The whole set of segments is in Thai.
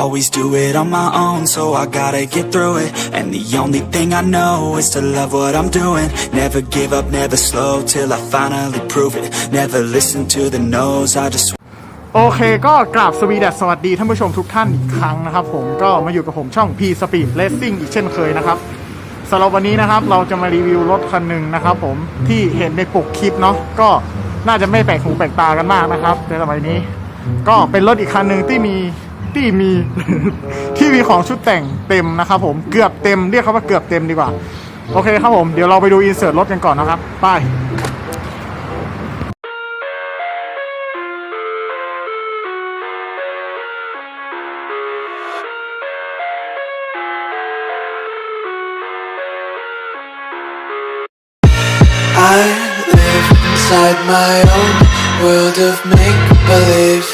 Always do it on my own, so I gotta get through it. And the only thing I know is to love what I'm doing. Never give up, never slow till I finally prove it. Never listen to the no's, I just โอเคก็กราบสวีดัสสวัสดีท่านผู้ชมทุกท่านอีกครั้งนะครับผมก็มาอยู่กับผมช่อง P Speed Racing อีกเช่นเคยนะครับสำหรับวันนี้นะครับเราจะมารีวิวรถคันหนึ่งนะครับผมที่เห็นในปกคลิปเนาะก็น่าจะไม่แปลกหูแปลกตากันมากนะครับในสมัยนี้ ก็เป็นรถอีกคันหนึ่งที่มี ที่มี ที่มีของชุดแต่งเต็มนะครับผมเกือบเต็มเรียกเขาว่าเกือบเต็มดีกว่า โอเคครับผมเดี๋ยวเราไปดูอินเสิร์ตรถกันก่อนนะครับไป I live inside my own world of make believe.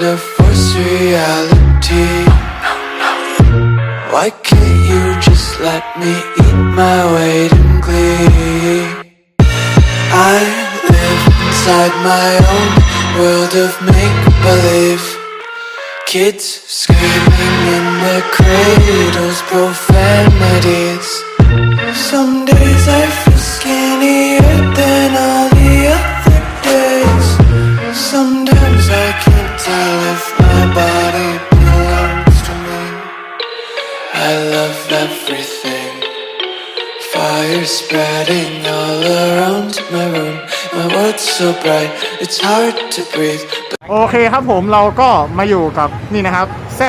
Open to force reality. Why can't you just let me eat my weight in glee? I live inside my own world of make believe. Kids screaming in the cradles, profanities. So bright, it's hard to breathe. โอเคครับผมเราก็มาอยู่กับนี่นะครับ Z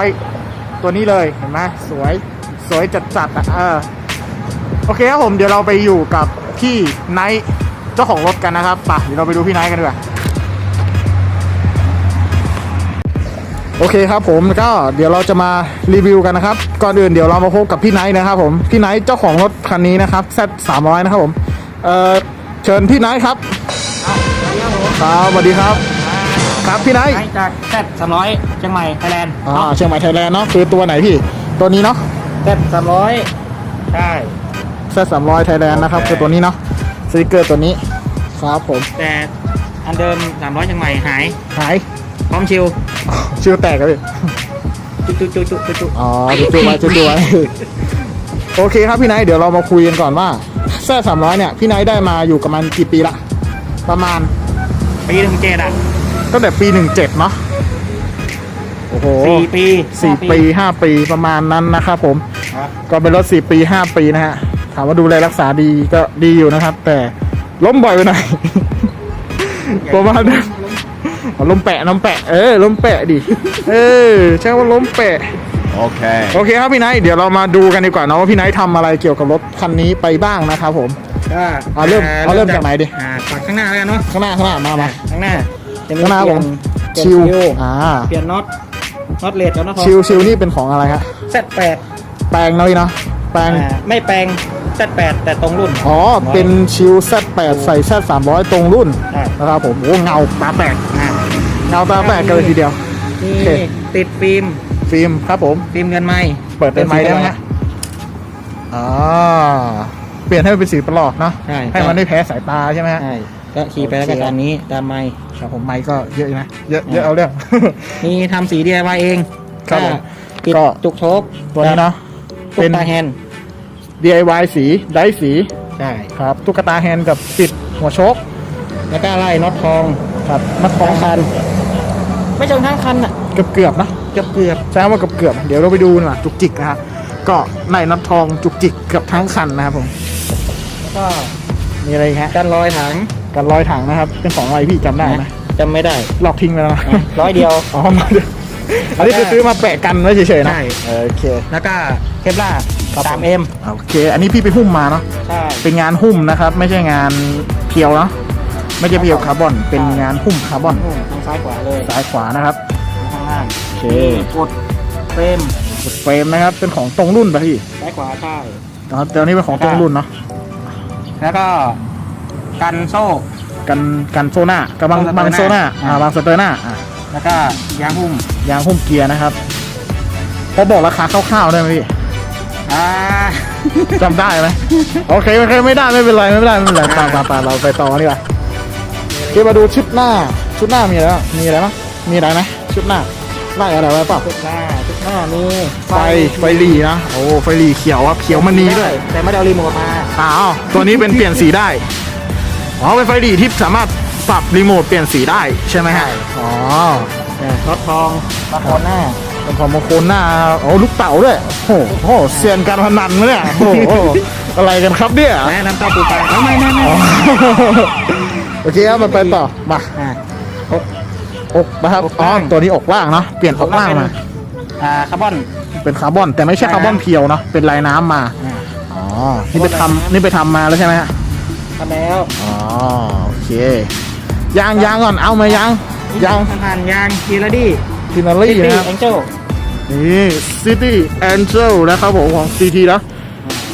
300 ตัวนี้เลยเห็นไหมสวยสวยจัดจัดอะเออโอเคครับผมเดี๋ยวเราไปอยู่กับพี่ไนท์เจ้าของรถกันนะครับไปเดี๋ยวเราไปดูพี่ไนท์กันดีกว่าโอเคครับผมก็เดี๋ยวเราจะมารีวิวกันนะครับก่อนอื่นเดี๋ยวเรามาพบกับพี่ไนท์นะครับผมพี่ไนท์เจ้าของรถคันนี้นะครับ Z 300นะครับผมเออเชิญพี่ไนท์ครับ ครับสวัสดีครับ ครับพี่ไนท์ไม้จากแซดสามร้อยเชียงใหม่ไทยแลนด์อ่าเชียงใหม่ไทยแลนด์เนาะคือตัวไหนพี่ ตัวนี้เนาะแซดสามร้อยใช่แซสามร้อยไทยแลนด์นะครับโอเคคือตัวนี้เนาะสติกเกอร์ตัวนี้ครับผม แต่อันเดิมสามร้อยเชียงใหม่หายหายพร้อมชิวชื่อแตกครับพี่จุ๊จุ๊จุ๊จุ๊จุ๊จุ๊อ๋อจุดๆไว้จุดๆไว้โอเคครับพี่ไนท์เดี๋ยวเรามาคุยกันก่อนว่าแซสามร้อยเนี่ยพี่ไนท์ได้มาอยู่กับมันกี่ปีละประมาณ ปีหนึ่งเจ็ดอะตั้งแต่ปีหนึ่งเจ็ดเนาะโอ้โหสี่ปีสี่ห้าปีห้าปีประมาณนั้นนะครับผม ครับก็เป็นรถสี่ปีห้าปีนะฮะ ถามว่าดูแลรักษาดีก็ดีอยู่นะครับ แต่ล้มบ่อยไปหน่อย ประมาณนั้นเอาล้มแปะล้มแปะ เออล้มแปะดิ เออใช่ว่าล้มแปะ Okay. โอเคครับพี่ไนท์เดี๋ยวเรามาดูกันดีกว่านะว่าพี่ไนท์ทำอะไรเกี่ยวกับรถคันนี้ไปบ้างนะครับผม ก็เอาเริ่มเอาเริ่มจากไหนดิอ่าจากข้างหน้าแล้วกันเนาะข้างหน้าข้างหน้ามามาข้างหน้าจะมีข้างหน้าเปผลี่ยมเปลี่ยนชิวชิวอ่าเปลี่ยนน็อตน็อตเลดแล้วน็อตชิวชิวนี่เป็นของอะไรฮะแซดแปดแปลงเนาะพี่เนาะแปลงไม่แปลงแซดแปดแต่ตรงรุ่น อ๋อ เป็นชิว Z8 ใส่ Z300 ตรงรุ่นใช่นะครับผม โอ้เงาตาแตกอ่าเงาตาแตกกันเลยทีเดียวนี่โอเคติดฟิล์ม ฟิล์มครับผม ฟิล์มเงินไม้เปิดเป็นไม้ได้ไหมฮะอ่า เปลี่ยนให้มันเป็นสีประหลอดเนาะใช่ ให้มันไม่แพ้สายตาใช่ไหมฮะ ใช่ ก็ขี่ไปแล้วก็โอเค ตามนี้ตามไม้ครับผมไม้ก็เยอะอยู่นะ เยอะเยอะเอาเรื่อง มีทำสี DIY เองครับผมปิดก็ จุกโชกตัวนี้เนาะตุ๊เป็กนตาแฮนด์ DIY สีได้สีใช่ ครับตุ๊กตาแฮนด์กับปิดหัวโชคแล้วก็ไล่น็อตทองครับมัดททั้องงคัน ไม่เชิงทั้งคันอะ เกือบเกือบๆนะเกือบเกือบใช้คำว่าเกือบเกือบๆเดี๋ยวเราไปดูหน่อยจุกจิกนะฮะก็ในน็อตทองจุกจิกเกือบทั้งคันนะครับผมแล้ว ก็มีอะไรอีกฮะกันรอยถังกันรอยถังนะครับ เป็นของอะไรพี่จำได้ไหมจำไม่ได้หลอกทิ้งไปแล้วนะร้อยเดียว อ๋อมาเดี๋ยวอันนี้คือซื้อมาแปะกันไว้เฉยๆนะใช่ โอเค แล้วก็เคปล่าครับผม สามเอ็มโอเค อันนี้พี่ไปหุ้มมาเนาะ ใช่ เป็นงานหุ้มนะครับ ไม่ใช่งานเพียวเนาะ ไม่ใช่เพียวคาร์บอน เป็นงานหุ้มคาร์บอนทางซ้ายขวาเลยซ้ายขวานะครับ ข้างล่างโอเค กดเฟรมเฟรมนะครับ เป็นของตรงรุ่นป่ะพี่ซ้ายขวาใช่ นะครับแต่อันนี้เป็นของตรงรุ่นเนาะ แล้วก็กันโซ่ กันกันโซน่ากับบางโซน่าบางโซน่าอ่าอ่าบางสเตอร์น่าอ่าแล้วก็ยางหุ้มยางหุ้มเกียร์นะครับพอบอกราคาคร่าวๆได้ไหมพี่อ่าจำได้ไหมโอเคโอเคไม่ได้ไม่เป็นไรไม่เป็นไรไม่เป็นไรตามตามตามเราไปต่อดีกว่าที่มาดูชุดหน้า ชุดหน้ามีอะไรบ้างมีอะไรบ้างมีอะไรไหมชุดหน้า ไล่อะไรไว้เปล่าทุกหน้าทุกหน้ามีไฟไฟหลีนะโอ้ไฟหลีเขียวครับเขียวมันนีด้วยแต่ไม่ได้เอารีโมทมาอ้าวตัวนี้เป็นเปลี่ยนสีได้อ๋อเป็นไฟหลีที่สามารถปรับรีโมทเปลี่ยนสีได้ใช่ไหมฮะอ๋อรถทองมาโคนหน้าเป็นของมงคลหน้าโอ้ลูกเต่าด้วยโอ้โหเซียนการพนันนะเนี่ยโอ้โหอะไรกันครับเนี่ยแนะน้ำเต้าปูปลาเอาไม่ไม่ไม่อ๋อโอเคครับมาไปต่อมา อ่าอกนะครับอกอ๋อล่าง ตัวนี้อกล่างเนาะเปลี่ยนอกล่างมาอ่าคาร์บอนเป็นคาร์บอน แต่ไม่ใช่ลายน้ำคาร์บอนเพียวเนาะเป็นลายน้ำมาอ่าอ๋อนี่ไปทำนี่ไปทำมาแล้วใช่ไหมฮะทำแล้วอ๋อโอเคยางยางก่อนเอามายางยางผ่านยางกีรดี้ฟินาลี่ตี้นะครับแองเจิลนี่ City Angel นะครับผมของ CT นะ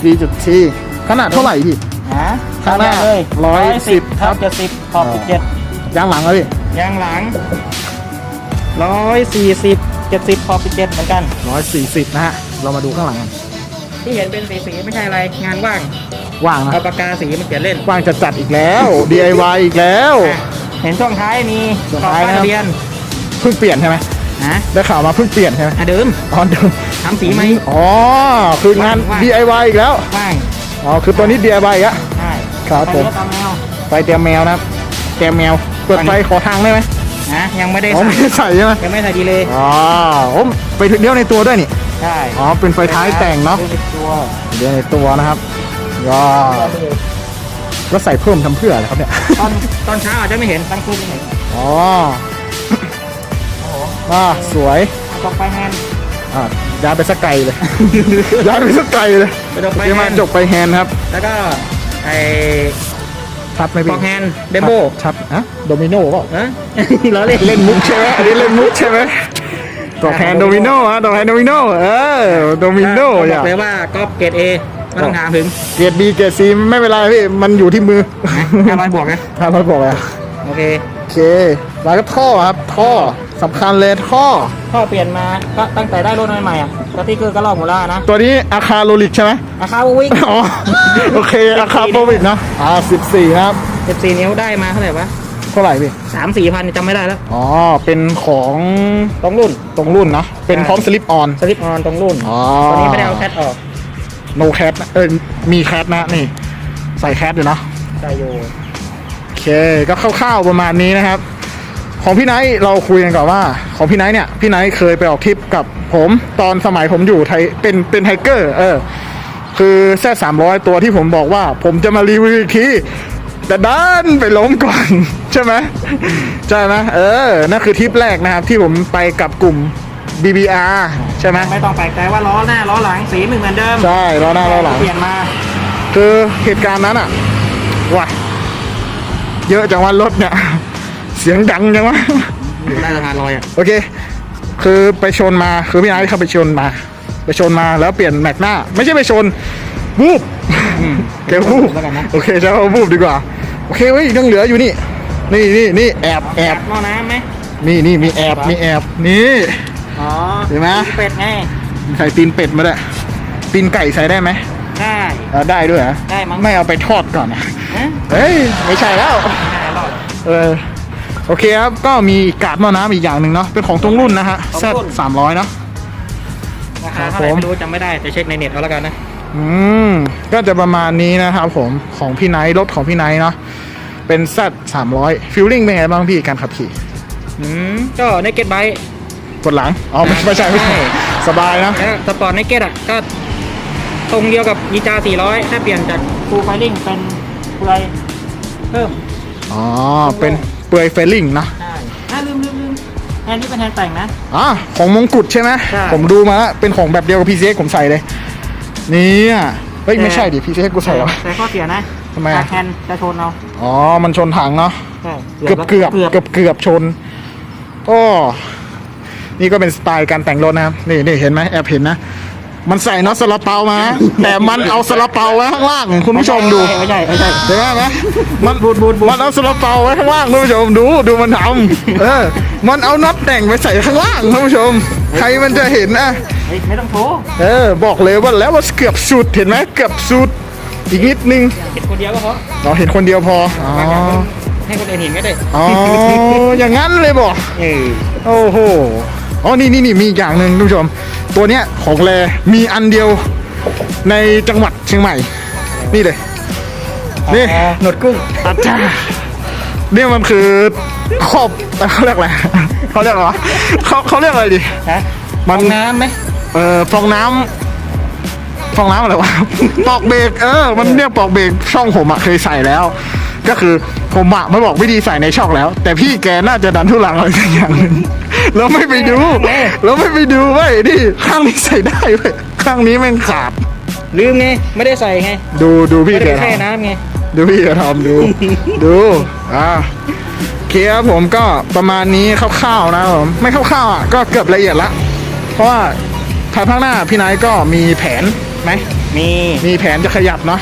C.T ขนาดเท่าไหร่พี่ ฮะข้างหน้าเลยร้อยสิบทับเจ็ดสิบขอบสิบเจ็ดยางหลังอะพี่ ยางหลังร้อยสี่สิบเจ็ดสิบขอบสิบเจ็ดเหมือนกันร้อยสี่สิบนะฮะ เรามาดูข้างหลังกันที่เห็นเป็นสีสีไม่ใช่อะไรงานว่างว่างนะเอาปากกาสีมาเขียนเล่นว่างจะจัดอีกแล้ว DIY อีกแล้ว อะเห็นช่วงท้ายมีช่วงกรอบท้ายป้ายนะครับ ทะเบียนเพิ่งเปลี่ยนใช่ไหมฮะได้ข่าวมาเพิ่งเปลี่ยนใช่ไหมอะเดิมอ๋อเดิมทำสีไหม อ๋อ คืองาน ว่าง DIY อีกแล้ว ว่างอ๋อ คือตัวนี้ DIY อีกแล้ว ใช่ครับผมตอนนี้ก็ตามแนวไฟเตรียมแมวนะครับเตรียมแมว เปิดไฟขอทางได้ไหมนะยังไม่ได้อ๋อใส่ไม่ได้ใส่ใช่ไหมยังไม่ใส่ดีเลยอ๋อผมไปเลี้ยวในตัวด้วยนี่ใช่อ๋อเป็นไฟท้ายแต่งเนาะดูสิตัวเลี้ยวในตัวนะครับก็แล้วใส่เพิ่มทำเพื่ออะไรครับเนี่ยตอนตอนเช้าอาจจะไม่เห็นตั้งคืนไม่เห็นอ๋ออ่าสวยตกไปแฮนด์อ่าย้ายไปสักไกลเลยย้ายไปสักไกลเลยไปตกไปเดี๋ยวแฮมานด์จบไปแฮนด์ครับ แล้วก็ไอ้ ชัดไหมปพี่อกแฮนด์เดโมชัดฮะโดมิโนเปล่าฮะล้อเล่นเล่นมุกใช่ไหมอันนี้เล่นมุกใช่ไหมตอกแฮนด์โดมิโนฮะตอกแฮนด์โดมิโนเออโดมิโนบออย่างกเลยว่าก๊อปเกรดเอไม่ต้องถามถึงเกียรดบีเกียรดซีไม่เป็นไรพี่มันอยู่ที่มือห้าร้อยบวกนะถ้าเราบอกอะโอเคโอเคแล้วก็ท่อครับท่อ สำคัญเลยท่อข้อเปลี่ยนมาก็ตั้งแต่ได้รถใหม่ๆอะสติ๊กเกอร์ก็ลอกหมดแล้วนะตัวนี้อาคาโรลิกใช่ไหมอาคาวิ่งอ๋อโอเคอาคาโปรวิกเนาะอ่าสิบสี่นะครับสิบสี่นิ้วได้มาเท่าไหร่วะเท่าไหร่พี่สามสี่พันจำไม่ได้แล้วอ๋อเป็นของตรงรุ่นตรงรุ่นเนาะเป็นพร้อมสลิปออนสลิปออนตรงรุ่นอ๋อตอนนี้ไม่ได้เอาแคทออกโนแคทนะเออมีแคทนะนี่ ใส่แคทอยู่เนาะใส่อยู่โอเคก็คร่าวๆประมาณนี้นะครับ ของพี่ไนท์เราคุยกันก่อนว่า ของพี่ไนท์เนี่ยพี่ไนท์เคยไปออกทริปกับผมตอนสมัยผมอยู่ไทยเป็นเป็นไทเกอร์เออ คือแซ่สามร้อยตัวที่ผมบอกว่า ผมจะมารีวิวอีกทีแต่ด้านไปล้มก่อน ใช่ไหมใช่ไหมเออนั่นคือทริปแรกนะครับ ที่ผมไปกับกลุ่ม BBR ใช่ไหมไม่ต้องแปลกใจว่าล้อหน้าล้อหลังสีไม่เหมือนเดิมใช่ล้อหน้าล้อหลังเปลี่ยนมา คือเหตุการณ์นั้นอะว้าเยอะจังว่ารถเนี่ยเสียงดังจังวะอยู่ใต้สะพานลอยอะโอเค คือไปชนมาคือพี่ไอ้เขาไปชนมา ไปชนมาแล้วเปลี่ยนแม็กหน้า ไม่ใช่ไปชนวูบแกวูบแล้วกันนะโอเคใช้คำว่าวูบดีกว่า โอเคเว้ยยังเหลืออยู่นี่ นี่นี่นี่แอบแอบหม้อน้ำไหมนี่นี่มีแอบมีแอบนี่อ๋อเห็นไหมเป็ดไงใส่ตีนเป็ดมาด้วยตีนไก่ใส่ได้ไหมได้เอาได้ด้วยเหรอได้มั้งไม่เอาไปทอดก่อนนะฮะเฮ้ยไม่ใช่แล้วได้รอดเออ โอเคครับ ก็มีกาดหม้อน้ำอีกอย่างหนึ่งเนาะ เป็นของตรงรุ่นนะฮะแซดสามร้อยเนาะ ราคาเท่าไหร่ครับผมไม่รู้จำไม่ได้แต่เช็คในเน็ตเอาแล้วกันนะ อืม ก็จะประมาณนี้นะครับผม ของพี่ไนท์รถของพี่ไนท์เนาะ เป็นแซดสามร้อยฟิลลิ่งเป็นไงบ้างพี่การขับขี่ อืม ก็ในเก็ตไบปวดหลัง อ๋อไม่ไม่ใช่ไม่ใช่ สบายนะแล้วสปอร์ตในเก็ตอะก็ตรงเดียวกับยีจา400 ถ้าเปลี่ยนจากฟูลไฟลิ่งเป็นเปลือยเพิ่ม อ๋อ เป็น เปลือยเฟลลิ่งนะใช่อะลืมลืมลืมแฮนด์นี่เป็นแฮนด์แต่งนะ อะของมงกุฎใช่ไหมใช่ ผมดูมาแล้วเป็นของแบบเดียวกับ PCX ผมใส่เลยเนี่ยเฮ้ยไม่ใช่ดิ PCX กูใส่เหรอ แต่ข้อเสียนะทำไมอะแฮนด์จะชนเอาอ๋อมันชนถังเนาะ ใช่เกือบเกือบเกือบเกือบเกือบชนโอ้นี่ก็เป็นสไตล์การแต่งรถนะครับ นี่นี่เห็นไหมแอบเห็นนะ มันใส่น็อตสลับเปามา แต่มันเอาสลับเปาไว้ข้างล่างคุณผู้ชมดูไม่ใช่ไม่ใช่เห็นไหมไหมมันบูดบูดมันเอาสลับเปาไว้ข้างล่างคุณผู้ชมดูดูมันทำเออ มันเอาน็อตแต่งไปใส่ข้างล่างคุณผู้ชม ใครมันจะเห็นนะเฮ้ยไม่ต้องโชว์เออบอกเลยว่าแล้วว่าเกือบสุดเห็นไหมเกือบสุดอีกนิดนึงเห็นคนเดียวก็พอเราเห็นคนเดียวพออ๋อบางอย่างให้คนอื่นเห็นก็ได้ อ๋อ อย่างนั้นเลยบอกเออโอ้โห อ๋อนี่นี่นี่มีอีกอย่างหนึ่งทุกผู้ชม ตัวเนี้ยของแรมีอันเดียวในจังหวัดเชียงใหม่ นี่เลย นี่อ๋อหนวดกุ้งอาจารย์เนี่ยมันคือครอบเขาเรียกอะไรเขาเรียกอะไรวะเขาเขาเรียกอะไรดีฮะมันน้ำไหมเอ่อฟองน้ำฟองน้ำอะไรวะ ปอกเบรกเออ มันเรียกปอกเบรกช่องผมอะเคยใส่แล้ว ก็คือ ผมอะมาบอกวิธีใส่ในช่องแล้ว แต่พี่แกน่าจะดันทุลังอะไรสักอย่างหนึ่งแล้วไม่ไปดูแล้วไม่ไปดูเว้ยนี่ข้างนี้ใส่ได้เว้ยข้างนี้แม่งขาด ลืมไงไม่ได้ใส่ไงดูดูพี่ไม่แกได้แช่ทำน้ำไง ดูพี่จะทำดู ดูอ่าโอเคครับผมก็ประมาณนี้คร่าวๆนะครับผมไม่คร่าวๆอะก็เกือบละเอียดละ เพราะว่าภายภาคหน้าพี่นายก็มีแผนไหมมีมีแผนจะขยับเนาะ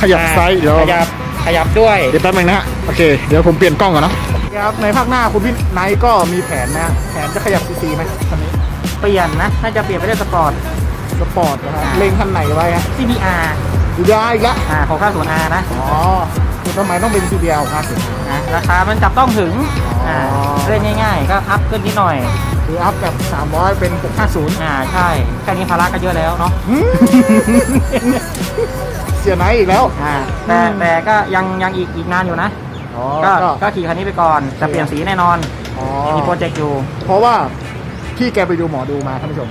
ขยับไซส์เดี๋ยวขยับ ขยับด้วยเดี๋ยวแป๊บนึงนะฮะโอเคเดี๋ยวผมเปลี่ยนกล้องก่อนเนาะครับในภาคหน้าคุณพี่นายก็มีแผนนะฮะแผนจะขยับซีซีไหมคันนี้เปลี่ยนนะน่าจะเปลี่ยนไปได้สปอร์ตสปอร์ตนะฮะเล็งคันไหนไว้ฮะ CBR ดูได้อีกละอ่าของค่าส่วน R นะอ๋อคือทำไมต้องเป็น CBL ครับ นะราคามันจับต้องถึงอ๋ออ่อ่าเล่นง่าย ๆ ก็อัพขึ้นนิดหน่อยคืออัพจาก300 เป็น 650อ่าใช่แค่นี้ภาระก็เยอะแล้วเนาะ เสียไหนอีกแล้วอ่าแต่แต่ก็ยังยังอีกอีกนานอยู่นะ อ๋อก็ก็ก็ขี่คันนี้ไปก่อนจะเปลี่ยนสีแน่นอนอ๋อมีโปรเจกต์อยู่ เพราะว่าพี่แกไปดูหมอดูมาท่านผู้ชม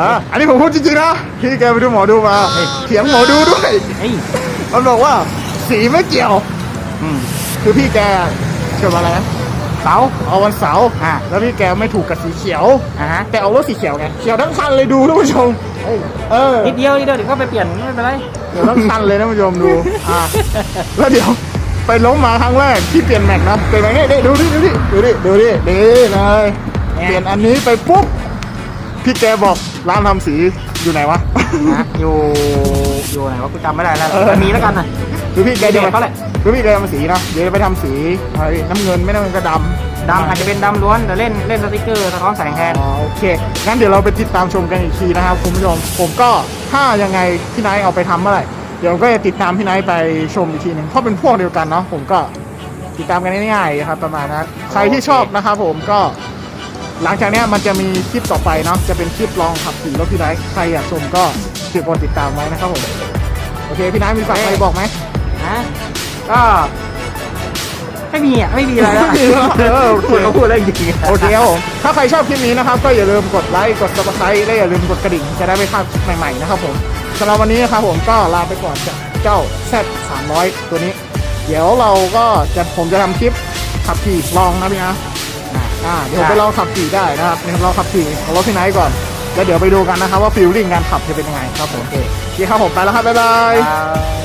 อะอันนี้ผมพูดจริงๆนะพี่แกไปดูหมอดูมาเถียงหมอดูด้วยเฮ้ยมันบอกว่าสีไม่เกี่ยว อืมคือพี่แกเชื่อมาอะไรนะ เสาเอาวันเสาร์อะแล้วพี่แกไม่ถูกกับสีเขียวอ่าฮะแต่เอารถสีเขียวไงเขียวทั้งคันเลยดูท่านผู้ชมเออนิดเดียวนิดเดียวเดี๋ยวก็ไปเปลี่ยนไม่เป็นไรเดี๋ยวทั้งคันเลยท่านผู้ชมดูอะแล้วเดี๋ยวไปล้มมาครั้งแรกที่เปลี่ยนแม็กนะเปลี่ยนแม็กนี่นี่ดูดิดูดิดูดิดูดิดีเลยเนี่ยเปลี่ยนอันนี้ไปปุ๊บพี่แกบอกร้านทำสีอยู่ไหนวะนะอยู่อยู่ไหนวะกูจำไม่ได้แล้วเออมันมีแล้วกันนะ คือพี่แกเดี๋ยวเขาแหละคือพี่แกทำสีนะเดี๋ยวไปทำสีอะไรน้ำเงินไม่น้ำเงินก็ดำดำอาจจะเป็นดำล้วนแต่เล่นเล่นสติกเกอร์สะท้อนแสงแทนอ๋อโอเคงั้นเดี๋ยวเราไปติดตามชมกันอีกทีนะครับคุณผู้ชมผมก็ถ้ายังไงพี่ไนท์เอาไปทำเมื่อไหร่เดี๋ยวก็จะติดตามพี่ไนท์ไปชมอีกทีหนึ่งเพราะเป็นพวกเดียวกันเนาะผมก็ติดตามกันง่ายๆครับประมาณนั้นใครที่ชอบนะครับผมก็หลังจากเนี้ยมันจะมีคลิปต่อไปเนาะจะเป็นคลิปลองขับขี่รถพี่ไนท์ใครอยากชมก็ติดกดติดตามไว้นะครับผมโอเคพี่ไนท์มีฝากอะไรบอกไหม นะก็ไม่มีอะไม่มีอะไรแล้วไม่มีแล้วเออพูดเขาพูดแล้วจริงๆโอเคครับผมถ้าใครชอบคลิปนี้นะครับ ก็อย่าลืมกดไลค์กด subscribe และอย่าลืมกดกระดิ่ง จะได้ไม่พลาดคลิปใหม่ๆนะครับผมสำหรับวันนี้นะครับผมก็ลาไปก่อนจากเจ้า Z 300ตัวนี้ เดี๋ยวเราก็จะผมจะทำคลิปขับขี่ลองนะพี่นะอ่าเดี๋ยวผมไปลองขับขี่ได้นะครับนี่ครับลองขับขี่ของรถพี่ไนท์ก่อนแล้วเดี๋ยวไปดูกันนะครับว่าฟิลลิ่งการขับจะเป็นยังไงครับผมโอเคโอเคครับผมไปแล้วครับบ๊ายบาย